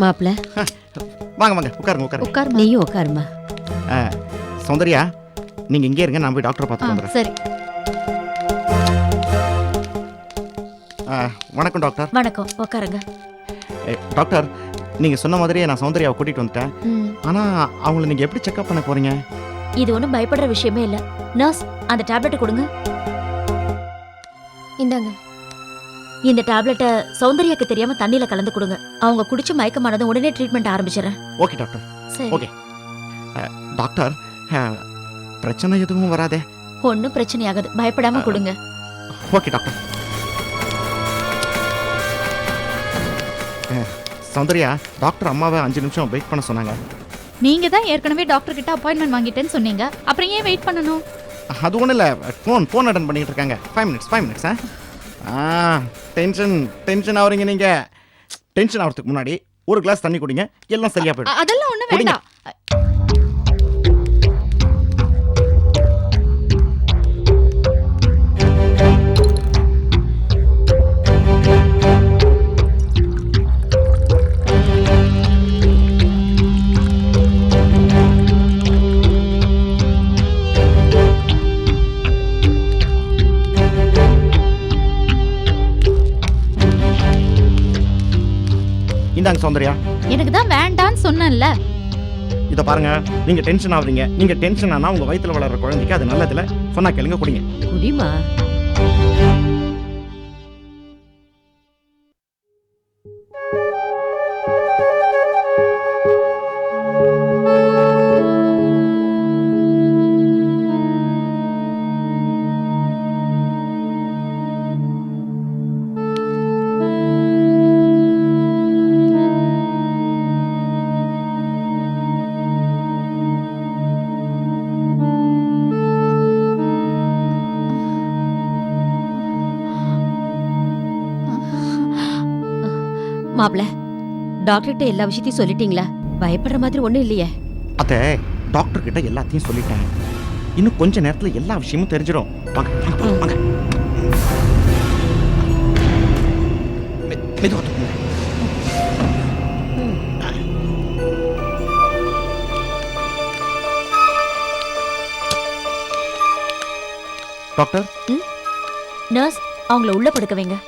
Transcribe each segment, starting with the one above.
மாப்பிள வாங்க வாங்க உட்காருங்க உட்காருங்க. உட்காருமா நீயும் உட்காருமா. ஆ, சௌந்தர்யா நீங்க இங்கே இருங்க நான் போய் டாக்டரை ஆ, பார்த்துட்டு வந்துடுறேன். சரி. ஆ, வணக்கம் டாக்டர். வணக்கம் உட்காருங்க. ஏ, டாக்டர் நீங்க சொன்ன மாதிரியே நான் சௌந்தர்யாவை கூட்டிட்டு வந்துட்டேன். ம், ஆனா அவங்கள நீங்க எப்படி செக்அப் பண்ண போறீங்க? இது ஒன்றும் பயப்படுற விஷயமே இல்ல. நர்ஸ் அந்த டேப்லெட் கொடுங்க. இந்தாங்க. இந்த டேப்லெட்டை சௌந்தர்யாக்கு தெரியாம தண்ணியில கலந்து கொடுங்க. அவங்க குடிச்சு மயக்கமானதும் உடனே ட்ரீட்மெண்ட் ஆரம்பிச்சிடறேன். ஓகே டாக்டர் சரி. ஓகே டாக்டர் ஆ, பிரச்சனை எதுவும் வராதே. ஒன்றும் பிரச்சனையாகாது பயப்படாம கொடுங்க. ஓகே டாக்டர் சௌந்தர்யா டாக்டர் அம்மாவை அஞ்சு நிமிஷம் வெயிட் பண்ண சொன்னாங்க. நீங்க தான் ஏற்கனவே டாக்டர் கிட்ட அப்பாயின்மெண்ட் வாங்கிட்டேன்னு சொன்னீங்க. அப்புறம் ஏன் வெயிட் பண்ணணும்? அது ஒன்றும் இல்லை. ஃபோன் ஃபோன் அட்டன் பண்ணிட்டு இருக்காங்க. ஃபைவ் மினிட்ஸ் ஃபைவ் மினிட்ஸ் ஆ? டென்ஷன் டென்ஷன் ஆகுறீங்க நீங்கள் டென்ஷன் ஆகிறதுக்கு முன்னாடி ஒரு கிளாஸ் தண்ணி குடிங்க. எல்லாம் சரியா போயிடும். அதெல்லாம் குடிங்க. வேண்டாம். இந்தாங்க சௌந்தர்யா. எனக்கு தான் வேண்டான்னு சொன்னேன்ல. இதை பாருங்க நீங்க டென்ஷன் ஆகுறீங்க நீங்க டென்ஷன் ஆனா உங்க வயித்துல வளர்ற குழந்தைக்கு அது நல்லதில்ல. சொன்னா கேளுங்க குடிங்க. குடிமா மாப்பிள டாக்டர்கிட்ட எல்லா விஷயத்தையும் சொல்லிட்டீங்களா? பயப்படுற மாதிரி ஒண்ணும் இல்லையே. அத்தை டாக்டர் கிட்ட எல்லாத்தையும் சொல்லிட்டேன். இன்னும் கொஞ்ச நேரத்துல எல்லா விஷயமும் தெரிஞ்சிடும் வாங்க வாங்க, வாங்க, வாங்க. மெ- மெதுவா தூக்குங்க. டாக்டர்? நர்ஸ் அவங்கள உள்ள படுக்க வைங்க.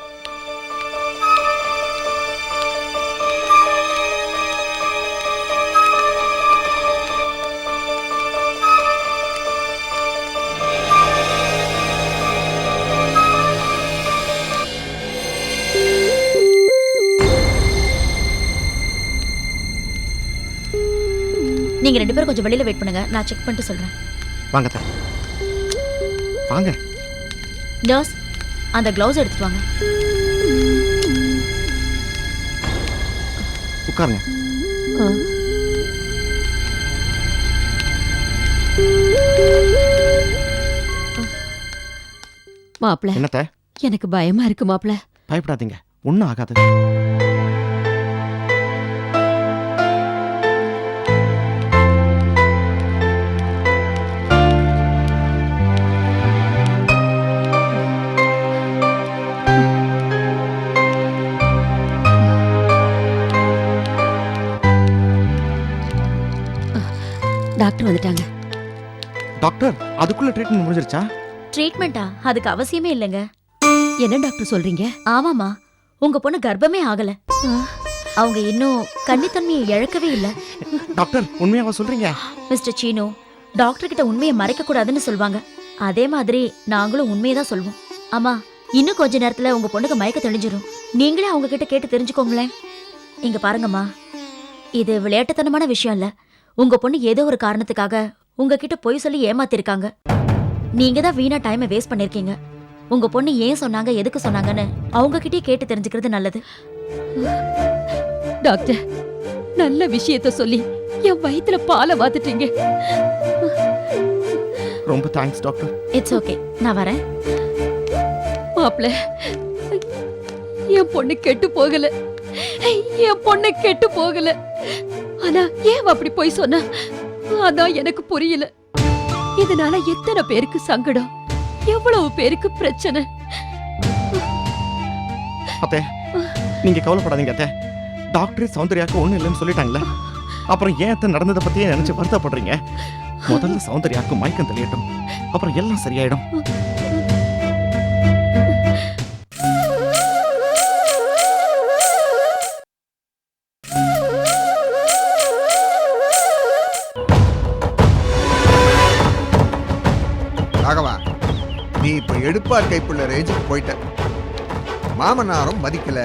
நீங்க ரெண்டு பேரும் கொஞ்சம் வெளியில வெயிட் பண்ணுங்க. நான் செக் பண்ணிட்டு சொல்றேன். வாங்க அத்தை. வாங்க. நர்ஸ் அந்த கிளவுஸ் எடுத்துட்டு வாங்க. உட்காருங்க. ஆ. மாப்பிள என்னத்த? எனக்கு பயமா இருக்கு மாப்பிள. பயப்படாதீங்க. ஒன்றும் ஆகாது. டாக்டர் வந்துட்டாங்க. டாக்டர் அதுக்குள்ள ட்ரீட்மெண்ட் முடிஞ்சிருச்சா? ட்ரீட்மெண்டா அதுக்கு அவசியமே இல்லைங்க. என்ன டாக்டர் சொல்றீங்க? ஆமாமா உங்க பொண்ணு கர்ப்பமே ஆகல. அவங்க இன்னும் கன்னித்தன்மையை இழக்கவே இல்ல. டாக்டர் உண்மையாவா சொல்றீங்க? மிஸ்டர் சீனு டாக்டர் கிட்ட உண்மையை மறைக்க கூடாதுன்னு சொல்லுவாங்க அதே மாதிரி நாங்களும் உண்மையை தான் சொல்வோம். ஆமா இன்னும் கொஞ்ச நேரத்துல உங்க பொண்ணுக்கு மயக்க தெளிஞ்சிரும். நீங்களே அவங்க கிட்ட கேட்டு தெரிஞ்சுக்கோங்களேன். இங்க பாருங்கம்மா. இது விளையாட்டுத்தனமான விஷயம் இல்ல. உங்க பொண்ணு ஏதோ ஒரு காரணத்துக்காக உங்ககிட்ட பொய் சொல்லி ஏமாத்திருக்காங்க. நீங்க தான் வீணா டைமை வேஸ்ட் பண்ணிருக்கீங்க. உங்க பொண்ணு ஏன் சொன்னாங்க எதுக்கு சொன்னாங்கன்னு அவங்க கிட்டயே கேட்டு தெரிஞ்சுக்கிறது நல்லது. டாக்டர் நல்ல விஷயத்த சொல்லி என் வயித்துல பாலை வாத்துட்டீங்க. ரொம்ப தேங்க்ஸ் டாக்டர் இட்ஸ் ஓகே நான் வரேன். மாப்பிள என் பொண்ணு கெட்டு போகல. என் பொண்ணு கெட்டு போகல. ஆனா ஏன் அப்படி போய் சொன்ன? அதான் எனக்கு புரியல. இதனால எத்தனை பேருக்கு சங்கடம்? எவ்வளவு பேருக்கு பிரச்சனை? அத்தே நீங்க கவலைப்படாதீங்க அத்தே. டாக்டர் சௌந்தர்யாக்கு ஒண்ணும் இல்லைன்னு சொல்லிட்டாங்களே. அப்புறம் ஏன் அத்தை நடந்ததை பத்தியே நினைச்சு வருத்தப்படுறீங்க? முதல்ல சௌந்தர்யாக்கு மயக்கம் தெளியட்டும். அப்புறம் எல்லாம் சரியாயிடும். எடுப்பார் கைப்புள்ள ரேஞ்சுக்கு போயிட்ட மாமனாரும் மதிக்கல.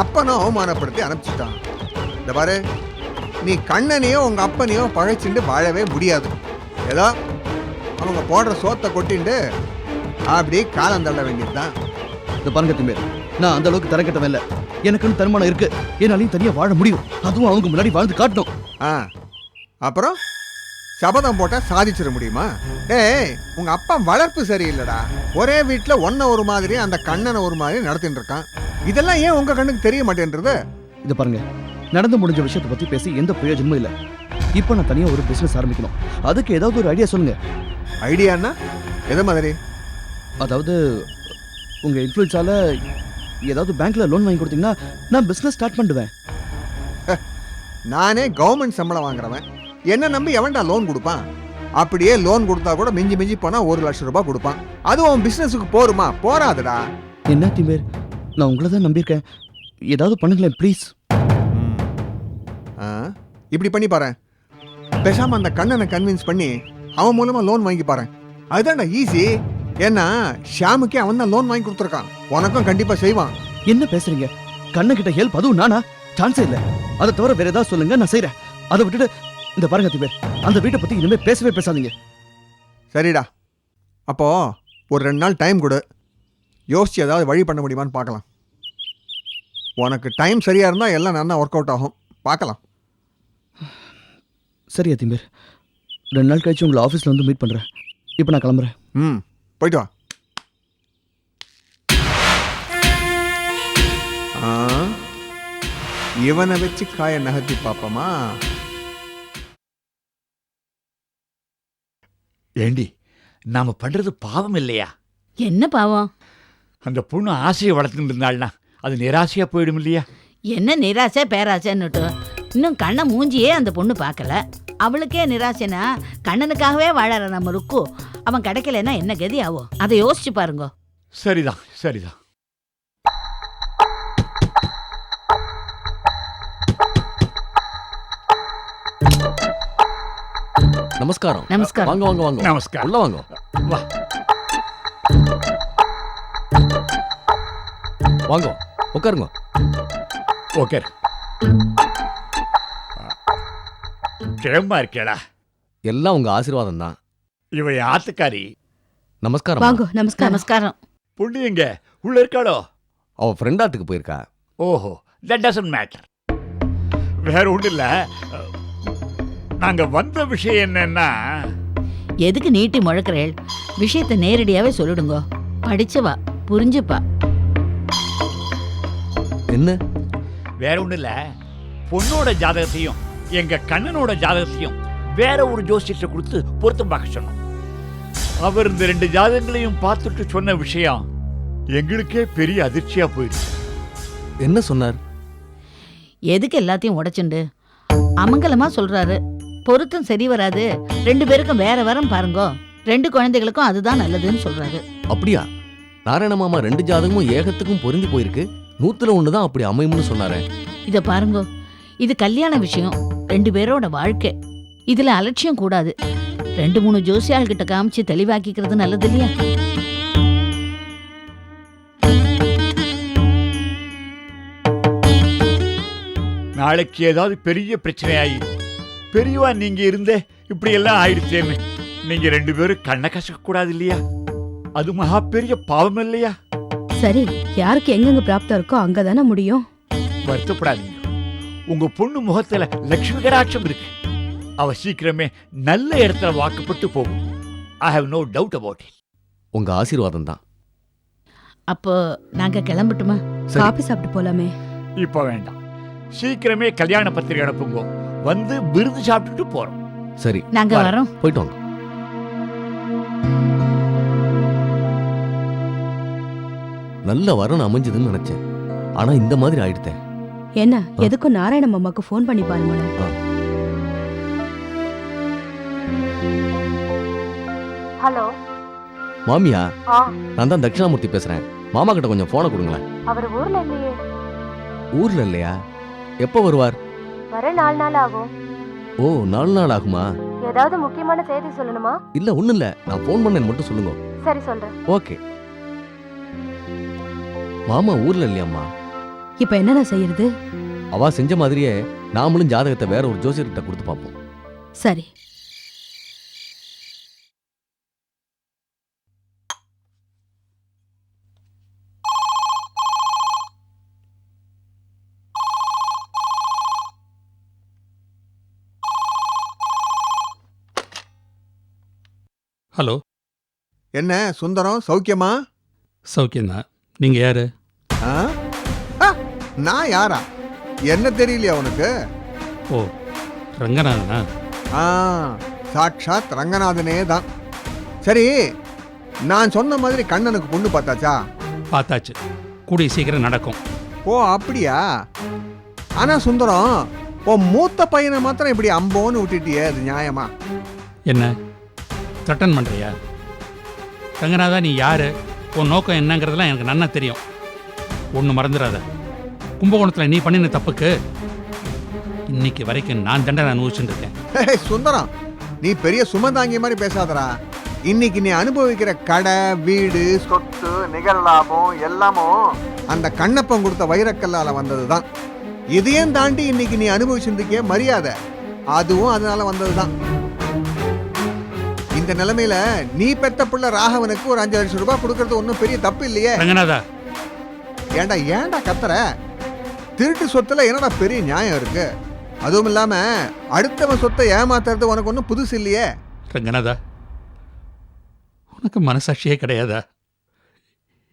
அப்பனும் அவமானப்படுத்தி அனுப்பிச்சிட்டான். இந்த பாரு நீ கண்ணனையோ உங்க அப்பனையோ பழைச்சுண்டு வாழவே முடியாது. ஏதோ அவங்க போடுற சோத்தை கொட்டிண்டு அப்படியே காலம் தள்ள வேண்டியதுதான். இந்த பாருங்க திம்பேர் நான் அந்த அளவுக்கு தரக்கட்டவன் இல்ல. எனக்குன்னு தன்மானம் இருக்கு. என்னாலையும் தனியா வாழ முடியும். அதுவும் அவங்க முன்னாடி வாழ்ந்து காட்டணும். ஆ அப்புறம்? சபதம் போட்டா சாதிச்சிட முடியுமா? ஏய் உங்க அப்பா வளர்ப்பு சரியில்லைடா. ஒரே வீட்டில் ஒன்ன ஒரு மாதிரி அந்த கண்ணனை ஒரு மாதிரி நடத்திட்டு இருக்கான். இதெல்லாம் ஏன் உங்க கண்ணுக்கு தெரிய மாட்டேன்றது? இத பாருங்க. நடந்து முடிஞ்ச விஷயத்தை பத்தி பேசி எந்த பிரயோஜனமும் இல்ல. இப்போ நான் தனியா ஒரு பிசினஸ் ஆரம்பிக்கணும். அதுக்கு ஏதாவது ஒரு ஐடியா சொல்லுங்க. ஐடியான்னா எது மாதிரி? அதாவது உங்க இன்ஃப்ளூயன்ஸால ஏதாவது பேங்க்ல லோன் வாங்கி கொடுத்தீங்கன்னா நான் பிசினஸ் ஸ்டார்ட் பண்ணுவேன். நானே கவர்மெண்ட் சம்பளம் வாங்குறவன். என்ன நம்பி எவன்டா லோன் கொடுப்பான்? அப்படியே லோன் கொடுத்தா கூட மிஞ்சி மிஞ்சி போனா ஒரு லட்சம் ரூபாய் கொடுப்பான். அதுவும் அவன் பிசினஸுக்கு போருமா? போறாதுடா. என்ன திம்பேர் நான் உங்களை தான் நம்பியிருக்கேன். ஏதாவது பண்ணுங்களேன் ப்ளீஸ் ஆ, இப்படி பண்ணி பாரு பேசாம அந்த கண்ணனை கன்வின்ஸ் பண்ணி அவன் மூலமா லோன் வாங்கி பாரு அதுதான்டா ஈஸி ஏன்னா ஷாமுக்கே அவன் தான் லோன் வாங்கி கொடுத்துருக்கான். உனக்கும் கண்டிப்பா செய்வான். என்ன பேசுறீங்க? கண்ண கிட்ட ஹெல்ப் அதுவும் நானா? சான்ஸே இல்ல. அதை தவிர வேற ஏதாவது சொல்லுங்க நான் செய்றேன். அதை விட்டுட்டு இந்த பாருங்க திம்பேர் அந்த வீட்டை பத்தி இனிமே பேசவே பேசாதீங்க. சரிடா. அப்போ ஒரு ரெண்டு நாள் டைம் கொடு. யோசிச்சு ஏதாவது வழி பண்ண முடியுமான்னு பார்க்கலாம். உனக்கு டைம் சரியா இருந்தா எல்லாம் நல்லா ஒர்க் அவுட் ஆகும். பார்க்கலாம். சரியா திம்பேர் ரெண்டு நாள் கழிச்சு உங்களை ஆஃபீஸில் வந்து மீட் பண்ணுறேன் இப்போ நான் கிளம்புறேன். ம் போயிட்டு வா. இவனை வச்சு காய நகர்த்தி பார்ப்போமா? ஏண்டி நாம பண்றது பாவம் இல்லையா? என்ன பாவம்? அந்த பொண்ணு ஆசையை வளர்த்துட்டு இருந்தாள்னா அது நிராசையா போயிடும் இல்லையா? என்ன நிராசை பேராசைன்னுட்டு. இன்னும் கண்ணை மூஞ்சியே அந்த பொண்ணு பார்க்கல. அவளுக்கே நிராசைனா கண்ணனுக்காகவே வாழற நம்ம ருக்கு. அவன் கிடைக்கலன்னா என்ன கதி ஆகும் அதை யோசிச்சு பாருங்க. சரிதான் சரிதான். நமஸ்காரம். நமஸ்காரம். வாங்க வாங்க வாங்க. நமஸ்காரம். உள்ள வாங்க. வா. வாங்க உட்காருங்க. ஓகே கிழம்பா இருக்கேடா. எல்லாம் உங்க ஆசீர்வாதம் தான். இவ ஆத்துக்காரி. நமஸ்காரம் வாங்க நமஸ்காரம். நமஸ்காரம். பொண்ணு எங்க? உள்ள இருக்காளோ? அவ ஃப்ரெண்டாத்துக்கு போயிருக்கா. ஓஹோ தட் டசன்ட் மேட்டர் வேற ஒன்றும் இல்லை. நாங்க வந்த விஷயம் என்னன்னா எதுக்கு நீட்டி முழக்கிறேள்? விஷயத்தை நேரடியாவே சொல்லிடுங்க. படிச்சவா புரிஞ்சுப்பா. என்ன? வேற ஒன்றும் இல்லை. பொண்ணோட ஜாதகத்தையும் எங்க கண்ணனோட ஜாதகத்தையும் வேற ஒரு ஜோசியத்தை கொடுத்து பொருத்தம் பார்க்க சொன்னோம். அவர் இந்த ரெண்டு ஜாதகங்களையும் பார்த்துட்டு சொன்ன விஷயம் எங்களுக்கே பெரிய அதிர்ச்சியா போயிடுச்சு. என்ன சொன்னார்? எதுக்கு எல்லாத்தையும் உடைச்சுண்டு? அமங்கலமா சொல்றாரு. பொருத்தம் சரி வராது. ரெண்டு பேருக்கும் வேற வரம் பாருங்கோ. ரெண்டு குழந்தைகளுக்கும் அதுதான் நல்லதுன்னு சொல்றாரு. அப்படியா? நாராயண மாமா ரெண்டு ஜாதகமும் ஏகத்துக்கும் பொருந்தி போயிருக்கு. நூத்துல ஒண்ணு தான் அப்படி அமையும்னு சொன்னாரே. இத பாருங்கோ. இது கல்யாண விஷயம். ரெண்டு பேரோட வாழ்க்கை. இதுல அலட்சியம் கூடாது. ரெண்டு மூணு ஜோசியாள் கிட்ட காமிச்சு தெளிவாக்கிக்கிறது நல்லது இல்லையா? நாளைக்கு ஏதாவது பெரிய பிரச்சனையாயி பெரியவா நீங்க இருந்தே இப்படி எல்லாம் ஆயிடுச்சேன்னு நீங்க ரெண்டு பேரும் கண்ணை கசக்க கூடாது இல்லையா அது மகா பெரிய பாவம் இல்லையா? சரி யாருக்கு எங்கெங்க பிராப்தம் இருக்கோ அங்கதானே முடியும். வருத்தப்படாதீங்க. உங்க பொண்ணு முகத்துல லட்சுமி கடாட்சம் இருக்கு. அவ சீக்கிரமே நல்ல இடத்துல வாக்குப்பட்டு போகும். I have no doubt about it உங்க ஆசீர்வாதம் தான். அப்போ நாங்க கிளம்பட்டுமா? சரி. காபி சாப்பிட்டு போலாமே. இப்ப வேண்டாம். சீக்கிரமே கல்யாண பத்திரிகை அனுப்புங்க. வந்து விருது சாப்பிட்டுட்டு போறோம். சரி நாங்க. வரோம். போயிட்டு வாங்க. நல்ல வரணும் அமைஞ்சதுன்னு நினைச்சேன். ஆனா இந்த மாதிரி ஆயிடுத்தேன் என்ன. எதுக்கும் நாராயண மாமாக்கு ஃபோன் பண்ணி பாருங்களேன். ஆ. ஹலோ. மாமியா. நான் தான் தட்சிணாமூர்த்தி பேசுறேன். மாமா கிட்ட கொஞ்சம் போனை கொடுங்களேன். அவர் ஊர்ல இல்லையே. ஊர்ல இல்லையா? எப்போ வருவார்? வர நாலு நாள் ஆகும். ஓ நாலு நாள் ஆகுமா? ஏதாவது முக்கியமான செய்தி சொல்லணுமா? இல்ல ஒண்ணும் இல்ல. நான் ஃபோன் பண்ணேன்னு மட்டும் சொல்லுங்க. சரி சொல்றேன். ஓகே. மாமா ஊர்ல இல்லையாம்மா? இப்ப என்னென்ன செய்யறது? அவ செஞ்ச மாதிரியே நாமளும் ஜாதகத்தை வேற ஒரு ஜோசியர்கிட்ட கொடுத்து பார்ப்போம். சரி. ஹலோ. என்ன சுந்தரம் சௌக்கியமா? சௌக்கியம்தான். நீங்கள் யார்? ஆ? ஆ, நான் யாரா? என்ன தெரியலையா உனக்கு? ஓ ரங்கநாதனா? ஆ சாட்சாத் ரங்கநாதனே தான். சரி நான் சொன்ன மாதிரி கண்ணனுக்கு பொண்ணு பார்த்தாச்சா? பார்த்தாச்சு. கூடிய சீக்கிரம் நடக்கும். ஓ அப்படியா? ஆனா சுந்தரம் உன் மூத்த பையனை மாத்திரம் இப்படி அம்போன்னு விட்டுட்டியே அது நியாயமா? என்ன? த்ரெட்டன் பண்ணுறியா ரங்கநாதா நீ யார்? உன் நோக்கம் என்னங்கிறதெல்லாம் எனக்கு நன்னா தெரியும். ஒன்று மறந்துடாத கும்பகோணத்தில் நீ பண்ணின தப்புக்கு இன்னைக்கு வரைக்கும் நான் தண்டனை அனுபவிச்சுட்டு இருக்கேன் ஹே, சுந்தரம் நீ பெரிய சுமந்தாங்கி மாதிரி பேசாதடா. இன்னைக்கு நீ அனுபவிக்கிற கடை வீடு சொத்து நிகழ் லாபம் எல்லாமும் அந்த கண்ணப்பம் கொடுத்த வைரக்கல்லால வந்ததுதான். இதையும் தாண்டி இன்னைக்கு நீ அனுபவிச்சிருந்துக்கே மரியாதை அதுவும் அதனால வந்தது தான் இந்த நிலைமையில நீ பெத்த பிள்ளை ராகவனுக்கு ஒரு அஞ்சு லட்சம் ரூபாய் கொடுக்கறது ஒன்றும் பெரிய தப்பு இல்லையே. ரங்கநாதா. ஏன்டா ஏன்டா கத்துற? திருட்டு சொத்துல என்னடா பெரிய நியாயம் இருக்கு? அதுவும் இல்லாம அடுத்தவன் சொத்தை ஏமாத்துறது உனக்கு ஒன்றும் புதுசு இல்லையே. ரங்கநாதா உனக்கு மனசாட்சியே கிடையாதா?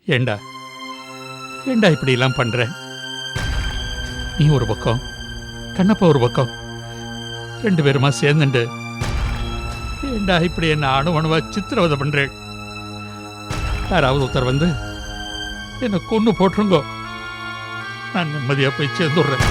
ஏண்டா ஏண்டா இப்படிலாம் பண்ற? நீ ஒரு பக்கம் கண்ணப்பா ஒரு பக்கம் ரெண்டு பேருமா சேர்ந்துண்டு ஏண்டா இப்படி என்ன அணு அணுவா சித்திரவதை பண்றேன் யாராவது ஒருத்தர் வந்து என்னை கொன்னு போட்டுருங்கோ. நான் நிம்மதியாக போய் சேர்ந்துடுறேன்.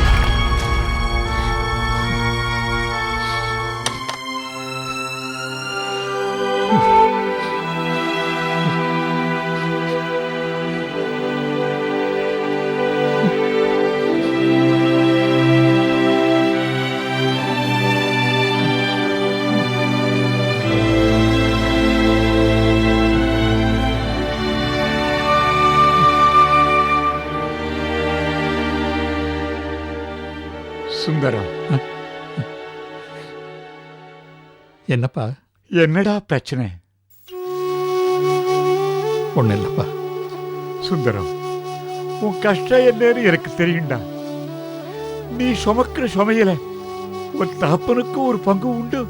சுந்தரம். என்னப்பா? என்னடா பிரச்சனை? ஒன்றும் இல்லைப்பா சுந்தரம் உன் கஷ்டம் என்னன்னு எனக்கு தெரியும்டா. நீ சுமக்கிற சுமையில உன் தகப்பனுக்கு ஒரு பங்கு உண்டு.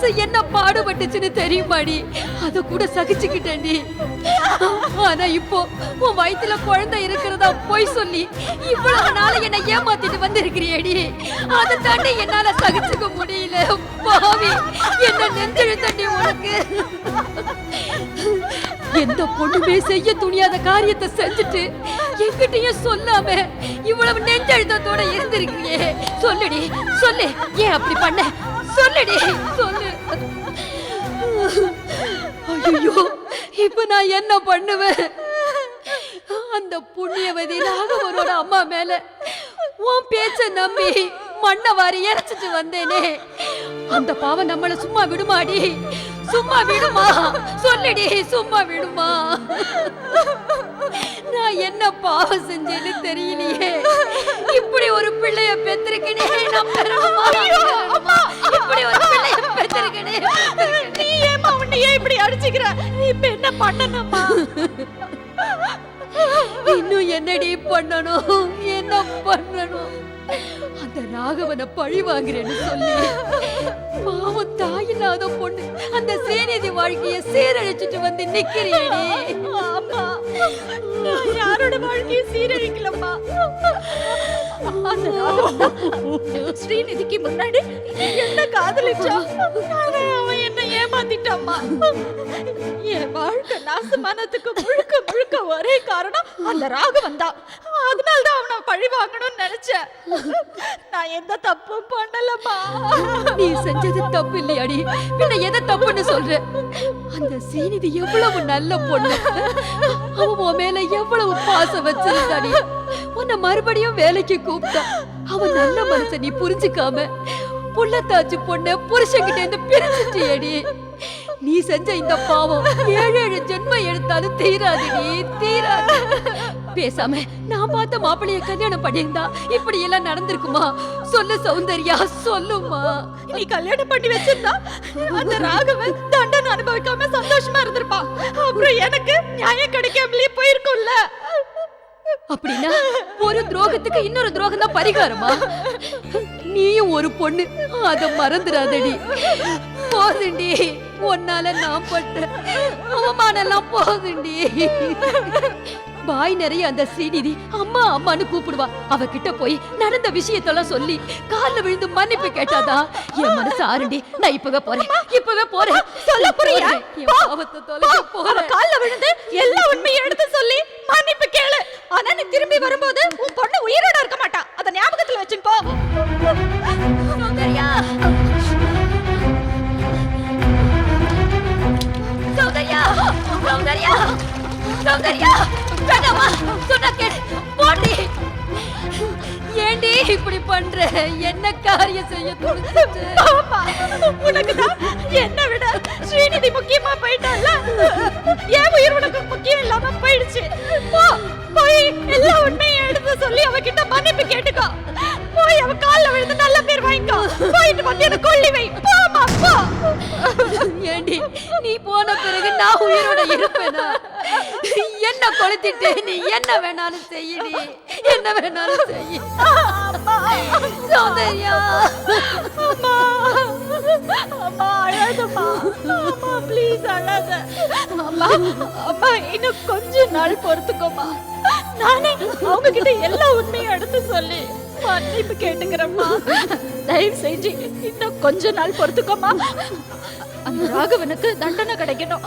மனசு என்ன பாடுபட்டுச்சுன்னு தெரியுமாடி? அத கூட சகிச்சுக்கிட்டேன்டி. ஆனா இப்போ உன் வயித்துல குழந்தை இருக்கிறதா போய் சொல்லி இவ்வளவு நாள என்ன ஏமாத்திட்டு வந்திருக்கிறியேடி. அதை தாண்டி என்னால சகிச்சுக்க முடியல. பாவி என்ன நெஞ்செழுத்தண்டி உனக்கு. எந்த பொண்ணுமே செய்ய துணியாத காரியத்தை செஞ்சுட்டு என்கிட்டயும் சொல்லாம இவ்வளவு நெஞ்செழுத்தத்தோட இருந்திருக்கியே சொல்லுடி சொல்லு. ஏன் அப்படி பண்ண? சொல்லுடி. சொல்லு. ஐயோ இப்ப நான் என்ன பண்ணுவேன்? அந்த புண்ணியவதி ராகவனோட அம்மா மேல உன் பேச்ச நம்பி மண்ணை வாரி இறைச்சிட்டு வந்தேனே. அந்த பாவம் நம்மள சும்மா விடுமாடி? சும்மா விடுமா? சொல்லுடி சும்மா விடுமா? நான் என்ன பாவம் செஞ்சேன்னு தெரியலையே. இப்படி ஒரு பிள்ளைய பெத்திருக்கனே நான் பெறணுமா? இப்படி ஒரு பிள்ளைய பெத்திருக்கனே நீ ஏமா உன்னையே இப்படி அடிச்சுக்கிற? நீ இப்ப என்ன பண்ணணுமா இன்னும் என்னடி பண்ணணும்? என்ன பண்ணணும்? அந்த ராகவனை பழி வாங்குறேன்னு சொல்லி பாவம் தாயில்லாத பொண்ணு. அந்த சேனிதி வாழ்க்கைய சீரழிச்சிட்டு வந்து நிக்கிறேடி ஆமா நான் யாரோட வாழ்க்கையை சீரழிக்கலம்மா அந்த ஸ்ரீநிதிக்கு முன்னாடி என்ன காதலிச்சா? அவன் என்ன ஏமாத்தி ஏமாத்திட்டாம்மா என் வாழ்க்கை நாசமானதுக்கு முழுக்க முழுக்க ஒரே காரணம் அந்த ராகவன் தான் அதனால தான் அவனை பழி வாங்கணும்னு நினைச்சேன். நான் எந்த தப்பும் பண்ணலம்மா. நீ செஞ்சது தப்பு இல்லையாடி பின்ன எதை தப்புன்னு சொல்ற? அந்த சீனிதி எவ்வளவு நல்ல பொண்ணு. அவன் உன் மேல எவ்வளவு பாசம் வச்சிருந்தாடி. உன்னை மறுபடியும் வேலைக்கு கூப்பிட்டா. அவன் நல்ல மனசை நீ புரிஞ்சுக்காம. புள்ளத்தாச்சு புருஷன் புருஷன்கிட்ட இருந்து பிரிச்சுட்டியடி. நீ செஞ்ச இந்த பாவம் ஏழு ஏழு ஜென்மம் எடுத்தாலும் தீராதுடி தீராது. பேசாம நான் பார்த்த மாப்பிளைய கல்யாணம் பண்ணியிருந்தா இப்படி எல்லாம் நடந்திருக்குமா? சொல்லு சௌந்தர்யா சொல்லுமா நீ கல்யாணம் பண்ணி வச்சிருந்தா அந்த ராகவன் தண்டனை அனுபவிக்காம சந்தோஷமா இருந்திருப்பான் அப்புறம் எனக்கு நியாயம் கிடைக்காமலே போயிருக்கும்ல. அப்படின்னா ஒரு துரோகத்துக்கு இன்னொரு துரோகம் தான் பரிகாரமா? நீயும் ஒரு பொண்ணு அத மறந்துடாதடி. போதுண்டி உன்னால நான் பட்ட அவமானம் எல்லாம் போதுண்டி பாய் நிறைய அந்த சீனிதி அம்மா அம்மான்னு கூப்பிடுவா அவகிட்ட போய் நடந்த விஷயத்தெல்லாம் சொல்லி கால்ல விழுந்து மன்னிப்பு கேட்டாதான் என் மனசு ஆறுண்டி நான் இப்பவே போறேன் இப்பவே போறேன் சொல்ல? என் பாவத்தை தொலைக்க அவ போறேன் கால்ல விழுந்து எல்லா உண்மையும் எடுத்து சொல்லி மன்னிப்பு கேளு ஆனா நீ திரும்பி வரும்போது உன் பொண்ணு உயிரோட இருக்க மாட்டா அத ஞாபகத்துல வச்சுக்கோ சௌந்தர்யா சௌந்தர்யா சௌந்தர்யா சௌந்தர்யா வேண்டாமா சொன்ன கேடு போடி ஏண்டி இப்படி பண்ற? என்ன காரியம் செய்ய துணிச்சு உனக்கு தான் என்ன விட ஸ்ரீநிதி முக்கியமா போயிட்டால ஏன் உயிர் உனக்கு முக்கியம் இல்லாம போயிடுச்சு. போ போய் எல்லா உண்மையும் எடுத்து சொல்லி அவகிட்ட மன்னிப்பு கேட்டுக்கோ. போய் அவ கால்ல விழுந்து நல்ல பேர் வாங்கிக்கோ. போயிட்டு வந்து எனக்கு கொள்ளி வை. போமா போ. ஏண்டி நீ போன பிறகு நான் உயிரோட இருப்பேனா? என்ன கொளுத்திட்டு? நீ என்ன வேணாலும் செய்யடி. என்ன வேணாலும் செய்ய. சௌந்தர்யா அம்மா. அம்மா அழாதம்மா அம்மா ப்ளீஸ் அழாத அம்மா அம்மா இன்னும் கொஞ்ச நாள் பொறுத்துக்கோமா நானே அவங்க கிட்ட எல்லா உண்மையும் எடுத்து சொல்லி மன்னிப்பு கேட்டுக்கிறேம்மா. தயவு செஞ்சு இன்னும் கொஞ்ச நாள் பொறுத்துக்கோமா ராகவனுக்கு தண்டனை கிடைக்கணும்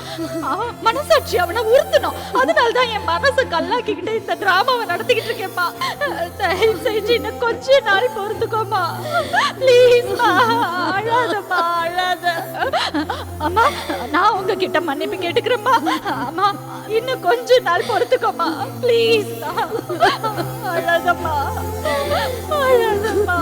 அவன் மனசாட்சி அவனை உறுத்தணும். அதனால தான் என் மனசை கல்லாக்கிக்கிட்டு இந்த டிராமாவை நடத்திக்கிட்டு இருக்கேன்ப்பா தயவு செஞ்சு இன்னும் கொஞ்ச நாள் பொறுத்துக்கோமா ப்ளீஸ்மா அழாதப்பா அழாத. அம்மா நான் உங்ககிட்ட மன்னிப்பு கேட்டுக்கிறேம்மா அம்மா இன்னும் கொஞ்ச நாள் பொறுத்துக்கோமா ப்ளீஸ் அழாதம்மா அழாதம்மா.